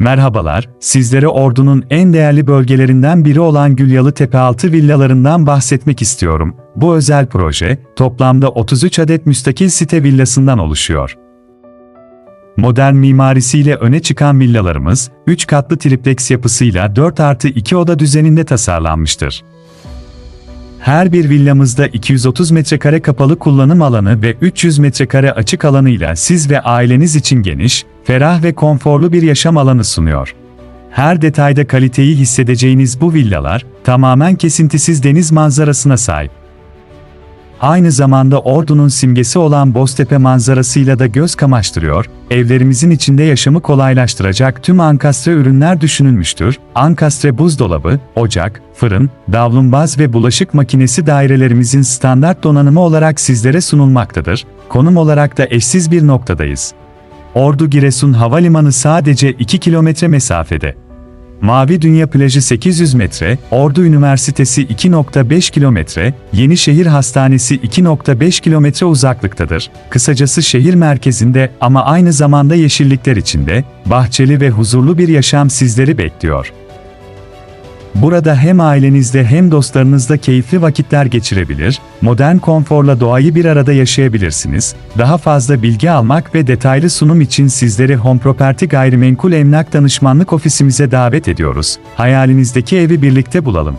Merhabalar, sizlere Ordu'nun en değerli bölgelerinden biri olan Gülyalı Tepealtı villalarından bahsetmek istiyorum. Bu özel proje, toplamda 33 adet müstakil site villasından oluşuyor. Modern mimarisiyle öne çıkan villalarımız, 3 katlı triplex yapısıyla 4 artı 2 oda düzeninde tasarlanmıştır. Her bir villamızda 230 metrekare kapalı kullanım alanı ve 300 metrekare açık alanıyla siz ve aileniz için geniş, ferah ve konforlu bir yaşam alanı sunuyor. Her detayda kaliteyi hissedeceğiniz bu villalar, tamamen kesintisiz deniz manzarasına sahip. Aynı zamanda Ordu'nun simgesi olan Boztepe manzarasıyla da göz kamaştırıyor, evlerimizin içinde yaşamı kolaylaştıracak tüm ankastre ürünler düşünülmüştür. Ankastre buzdolabı, ocak, fırın, davlumbaz ve bulaşık makinesi dairelerimizin standart donanımı olarak sizlere sunulmaktadır. Konum olarak da eşsiz bir noktadayız. Ordu Giresun Havalimanı sadece 2 kilometre mesafede. Mavi Dünya Plajı 800 metre, Ordu Üniversitesi 2.5 kilometre, Yenişehir Hastanesi 2.5 kilometre uzaklıktadır. Kısacası şehir merkezinde ama aynı zamanda yeşillikler içinde, bahçeli ve huzurlu bir yaşam sizleri bekliyor. Burada hem ailenizde hem dostlarınızla keyifli vakitler geçirebilir, modern konforla doğayı bir arada yaşayabilirsiniz. Daha fazla bilgi almak ve detaylı sunum için sizleri Home Property Gayrimenkul Emlak Danışmanlık Ofisimize davet ediyoruz. Hayalinizdeki evi birlikte bulalım.